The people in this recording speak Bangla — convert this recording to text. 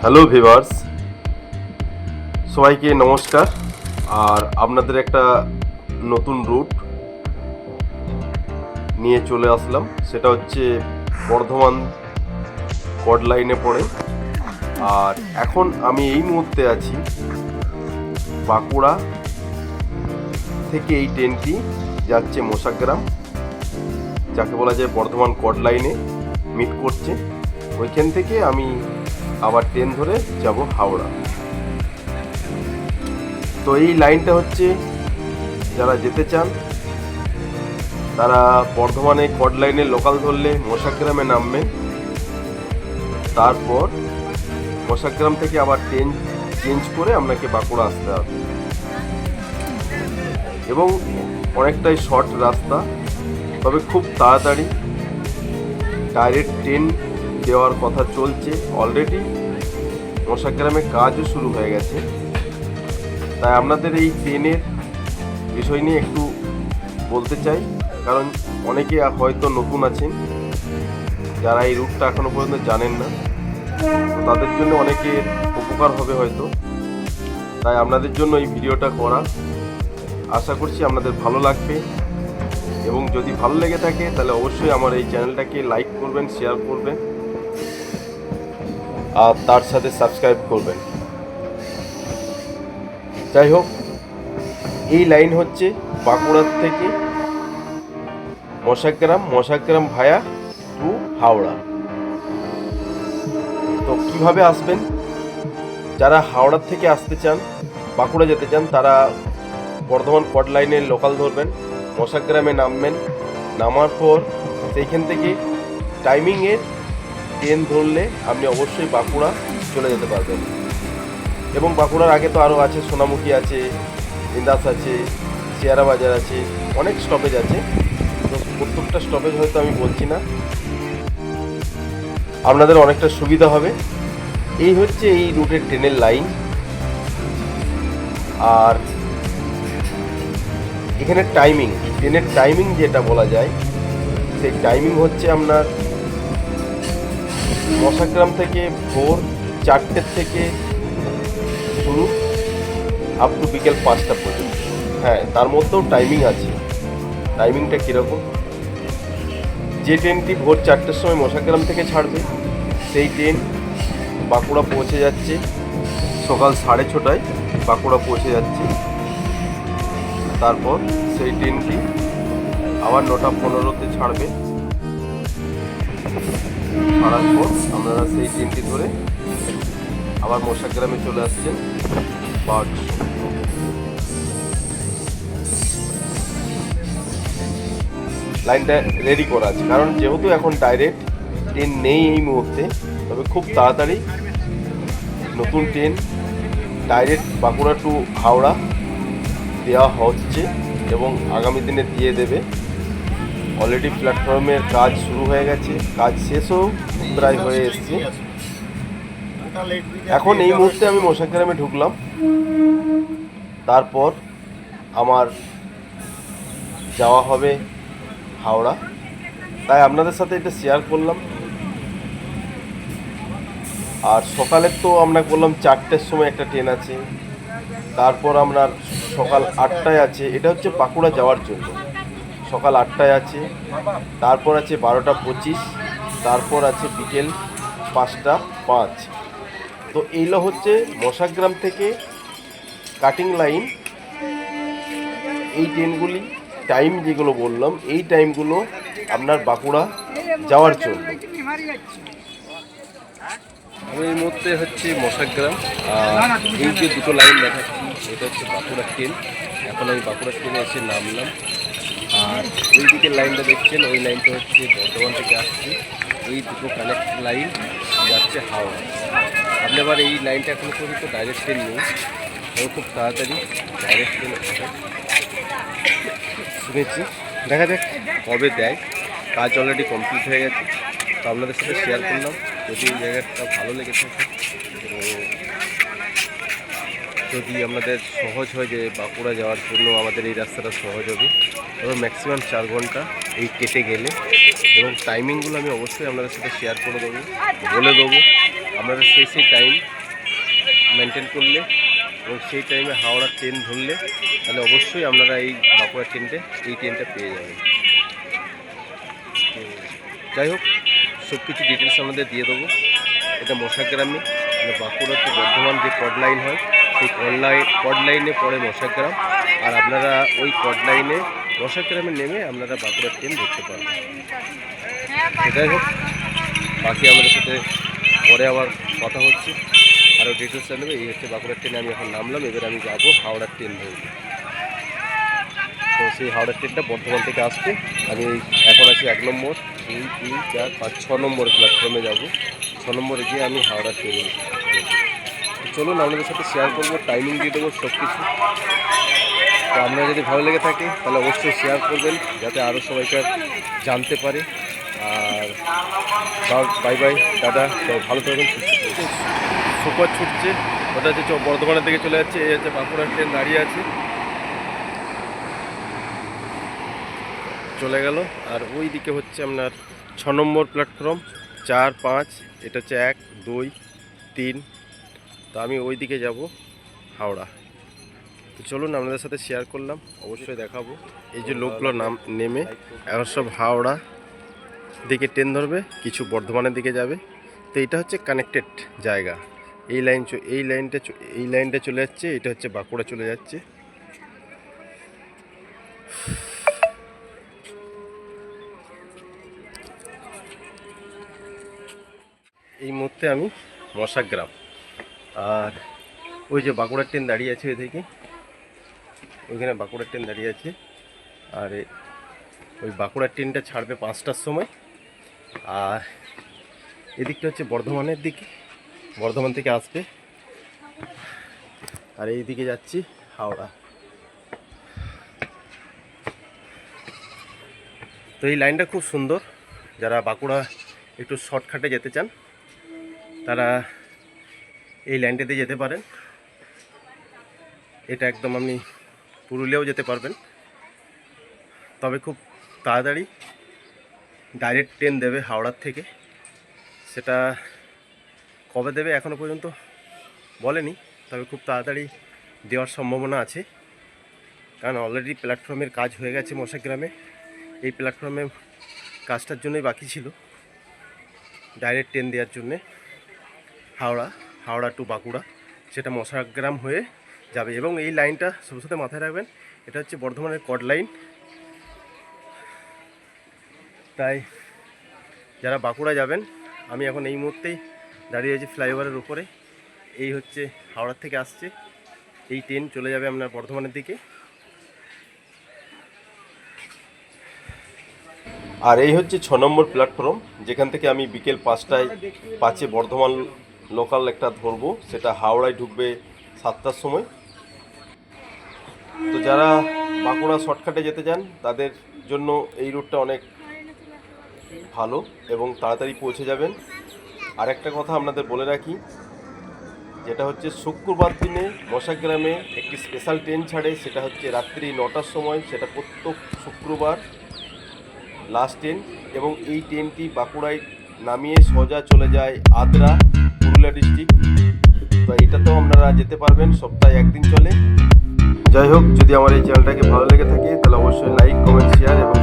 হ্যালো ভিভার্স সবাইকে নমস্কার। আর আপনাদের একটা নতুন রুট নিয়ে চলে আসলাম। সেটা হচ্ছে বর্ধমান কড লাইনে পড়ে। আর এখন আমি এই মুহূর্তে আছি বাঁকুড়া থেকে এই ট্রেনটি যাচ্ছে মোশাগ্রাম। যাকে বলা যায় বর্ধমান কড লাইনে মিট করছে। ওইখান থেকে আমি আবার ট্রেন ধরে যাব হাওড়া। তো এই লাইনটা হচ্ছে, যারা যেতে চান, তারা বর্ধমানে কড লাইনে লোকাল ধরলে মশাগ্রামে নামবে তারপর মশাগ্রাম থেকে আবার ট্রেন চেঞ্জ করে আপনাকে বাঁকুড়া আসতে হবে। এবং অনেকটাই শর্ট রাস্তা, তবে খুব তাড়াতাড়ি। ডাইরেক্ট ট্রেন দেওয়ার কথা চলছে অলরেডি মশাগ্রামে কাজও শুরু হয়ে গেছে। তাই আপনাদের এই ট্রেনের বিষয় নিয়ে একটু বলতে চাই, কারণ অনেকে হয়তো নতুন আছেন, যারা এই রুটটা এখনও পর্যন্ত জানেন না। তো তাদের জন্য অনেকে উপকার হবে হয়তো। তাই আপনাদের জন্য এই ভিডিওটা করা। আশা করছি আপনাদের ভালো লাগবে। এবং যদি ভালো লেগে থাকে, তাহলে অবশ্যই আমার এই চ্যানেলটাকে লাইক করবেন শেয়ার করবেন। আর তার সাথে সাবস্ক্রাইব করবেন। যাই হোক এই লাইন হচ্ছে বাঁকুড়ার থেকে মশাগ্রাম মশাগ্রাম ভায়া টু হাওড়া। তো কীভাবে আসবেন? যারা হাওড়ার থেকে আসতে চান, বাঁকুড়া যেতে চান, তারা বর্ধমান কট লাইনের লোকাল ধরবেন, মশাগ্রামে নামবেন। নামার পর সেইখান থেকে টাইমিংয়ের ট্রেন ধরলে আপনি অবশ্যই বাঁকুড়া চলে যেতে পারবেন। এবং বাঁকুড়ার আগে তো আরও আছে, সোনামুখী আছে ইন্দাস আছে, চেয়ারা বাজার আছে, অনেক স্টপেজ আছে। তো প্রত্যেকটা স্টপেজ হয়তো আমি বলছি না। আপনাদের অনেকটা সুবিধা হবে। এই হচ্ছে এই রুটের ট্রেনের লাইন। আর এখানে টাইমিং ট্রেনের টাইমিং যেটা বলা যায়, সেই টাইমিং হচ্ছে আপনার মশাগ্রাম থেকে ভোর চারটের থেকে শুরু আপ টু বিকেল পাঁচটা পর্যন্ত। হ্যাঁ তার মধ্যেও টাইমিং আছে। টাইমিংটা কীরকম? যে ট্রেনটি ভোর চারটের সময় মশাগ্রাম থেকে ছাড়বে, সেই ট্রেন বাঁকুড়া পৌঁছে যাচ্ছে সকাল সাড়ে ছটায়। বাঁকুড়া পৌঁছে যাচ্ছে। তারপর সেই ট্রেনটি আবার নটা পনেরোতে ছাড়বে। ছাড়ার পর আপনারা সেই ট্রেনটি ধরে আবার মশাগ্রামে চলে আসছেন। বাট লাইনটা রেডি করা আছে, কারণ যেহেতু এখন ডাইরেক্ট ট্রেন নেই এই মুহূর্তে, তবে খুব তাড়াতাড়ি নতুন train direct Bankura to Howrah দেওয়া হচ্ছে এবং আগামী দিনে দিয়ে দেবে। অলরেডি প্ল্যাটফর্মের কাজ শুরু হয়ে গেছে। কাজ শেষও প্রায় হয়ে এসছে। এখন এই মুহূর্তে আমি মশাগ্রামে ঢুকলাম। তারপর আমার যাওয়া হবে হাওড়া। তাই আপনাদের সাথে এটা শেয়ার করলাম। আর সকালে তো আমরা বললাম চারটের সময় একটা ট্রেন আছে। তারপর আপনার সকাল আটটায় আছে। এটা হচ্ছে বাঁকুড়া যাওয়ার জন্য। সকাল আটটায় আছে। তারপর আছে বারোটা পঁচিশ, তারপর আছে বিকেল পাঁচটা পাঁচ। তো এইগুলো হচ্ছে মশাগ্রাম থেকে কাটিং লাইন এই ট্রেনগুলি টাইম যেগুলো বললাম, এই টাইমগুলো আপনার বাঁকুড়া যাওয়ার জন্য। আমি এই মুহূর্তে হচ্ছে মশাগ্রাম এই যে দুটো লাইন দেখাচ্ছি, এটা হচ্ছে বাঁকুড়া ট্রেন এখন আমি বাঁকুড়া ট্রেনে এসে নামলাম। আর ওই দিকের লাইনটা দেখছেন, ওই লাইনটা হচ্ছে বর্ধমান থেকে আসছে। এই দুটো কানেক্ট লাইন যাচ্ছে হাওড়া। আপনি আবার এই লাইনটা এখনও পর্যন্ত ডাইরেক্ট ট্রেন নেই। এবং খুব তাড়াতাড়ি ডাইরেক্ট ট্রেন শুনেছি। দেখা যাক কবে দেয়। কাজ অলরেডি কমপ্লিট হয়ে গেছে। তো আপনাদের সাথে শেয়ার করলাম। যদি এই জায়গাটা ভালো লেগে থাকে, তো যদি আপনাদের সহজ হয় যে বাঁকুড়া যাওয়ার জন্য আমাদের এই রাস্তাটা সহজ হবে তবে ম্যাক্সিমাম চার ঘণ্টা এই কেটে গেলে এবং টাইমিংগুলো আমি অবশ্যই আপনাদের সাথে শেয়ার করে দেবো, বলে দেবো। আপনারা সেই সেই টাইম মেনটেন করলে এবং সেই টাইমে হাওড়ার ট্রেন ধরলে তাহলে অবশ্যই আপনারা এই বাঁকুড়া ট্রেনটা এই ট্রেনটা পেয়ে যাবেন। যাই হোক সব কিছু ডিটেলস আমাদের দিয়ে দেবো। এটা মশাগ্রামে মানে বাঁকুড়া টু বর্ধমান যে কড লাইন হয়, সেই কড লাইন কড লাইনে পড়ে মশাগ্রাম। আর আপনারা ওই কড লাইনে মশাগ্রামে নেমে আপনারা বাঁকুড়া ট্রেন দেখতে পারবেন। যাই হোক, বাকি আমাদের সাথে পরে আবার কথা হচ্ছে। আরও ডিটেলস নেবে এই হচ্ছে বাঁকুড়ার ট্রেনে আমি এখন নামলাম, এবার আমি যাব হাওড়ার ট্রেন ধরবো তো সেই হাওড়ার ট্রেনটা বর্ধমান থেকে আসবে আমি এখন আছি এক নম্বর, দুই, তিন, চার, পাঁচ, ছ নম্বর প্ল্যাটফর্মে যাব। ছ নম্বরে গিয়ে আমি হাওড়ার ট্রেনে চলুন, আপনাদের সাথে শেয়ার করব টাইমিং দিয়ে দেবো সব কিছু তো আপনার যদি ভালো লেগে থাকে, তাহলে অবশ্যই শেয়ার করবেন, যাতে আরও সবাইকে জানতে পারে। আর বাই বাই দাদা ভালো থাকবেন সুপার ছুটছে। ওটা হচ্ছে বর্ধমানের দিকে চলে যাচ্ছে, এই হচ্ছে বাঁকুড়ার ট্রেন দাঁড়িয়ে আছে। চলে গেল। আর ওই দিকে হচ্ছে আপনার ছ নম্বর প্ল্যাটফর্ম চার, পাঁচ, এটা হচ্ছে এক, দুই, তিন। তো আমি ওই দিকে যাব, হাওড়া। তো চলুন আপনাদের সাথে শেয়ার করলাম। অবশ্যই দেখাবো। এই যে লোকগুলো নাম, নেমে, এখন সব হাওড়া দিকে ট্রেন ধরবে, কিছু বর্ধমানের দিকে যাবে। তো এটা হচ্ছে কানেক্টেড জায়গা। এই লাইন এই লাইনটা এই লাইনটা চলে যাচ্ছে, এটা হচ্ছে বাঁকুড়া চলে যাচ্ছে। এই মুহূর্তে আমি মশাগ্রাম আর ওই যে বাঁকুড়ার ট্রেন দাঁড়িয়ে আছে ওইদিকে। ওইখানে বাঁকুড়ার ট্রেন দাঁড়িয়ে আছে। আর ওই বাঁকুড়ার ট্রেনটা ছাড়বে পাঁচটার সময়। আর এদিকটা হচ্ছে বর্ধমানের দিকে। বর্ধমান থেকে আসবে। আর এই দিকে যাচ্ছি হাওড়া। তো এই লাইনটা খুব সুন্দর। যারা বাঁকুড়া একটু শর্টকাটে যেতে চান, তারা এই লাইনটাতে যেতে পারেন। এটা একদম আপনি পুরুলিয়াও যেতে পারবেন। তবে খুব তাড়াতাড়ি ডাইরেক্ট ট্রেন দেবে হাওড়ার থেকে। সেটা কবে দেবে এখনও পর্যন্ত বলেনি, তবে খুব তাড়াতাড়ি দেওয়ার সম্ভাবনা আছে। কারণ অলরেডি প্ল্যাটফর্মের কাজ হয়ে গেছে মশাগ্রামে এই প্ল্যাটফর্মে কাজটার জন্যই বাকি ছিল। ডাইরেক্ট ট্রেন দেওয়ার জন্যে হাওড়া হাওড়া টু বাঁকুড়া। সেটা মশাগ্রাম হয়ে যাবে এবং এই লাইনটা সব সাথে মাথায় রাখবেন, এটা হচ্ছে বর্ধমানের কড লাইন। তাই যারা বাঁকুড়া যাবেন, আমি এখন এই মুহূর্তেই দাঁড়িয়ে আছি ফ্লাইওভারের উপরে। এই হচ্ছে হাওড়ার থেকে আসছে, এই ট্রেন চলে যাবে আপনার বর্ধমানের দিকে। আর এই হচ্ছে ছ নম্বর প্ল্যাটফর্ম, যেখান থেকে আমি বিকেল পাঁচটায় পাঁচে বর্ধমান লোকাল একটা ধরবো, সেটা হাওড়ায় ঢুকবে সাতটার সময়। তো যারা বাঁকুড়া শর্টকাটে যেতে চান, তাদের জন্য এই রুটটা অনেক ভালো এবং তাড়াতাড়ি পৌঁছে যাবেন। আর একটা কথা আপনাদের বলে রাখি, যেটা হচ্ছে শুক্রবার দিনে মশাগ্রামে একটি স্পেশাল ট্রেন ছাড়ে, সেটা হচ্ছে রাত্রি নটার সময়, সেটা প্রত্যেক শুক্রবার লাস্ট ট্রেন এবং এই ট্রেনটি বাঁকুড়ায় নামিয়ে সোজা চলে যায় আদ্রা, পুরুলিয়া ডিস্ট্রিক্ট তো এটাতেও আপনারা যেতে পারবেন, সপ্তাহে একদিন চলে। যাই হোক, যদি আমার এই চ্যানেলটাকে ভালো লেগে থাকে, তাহলে অবশ্যই লাইক কমেন্ট শেয়ার এবং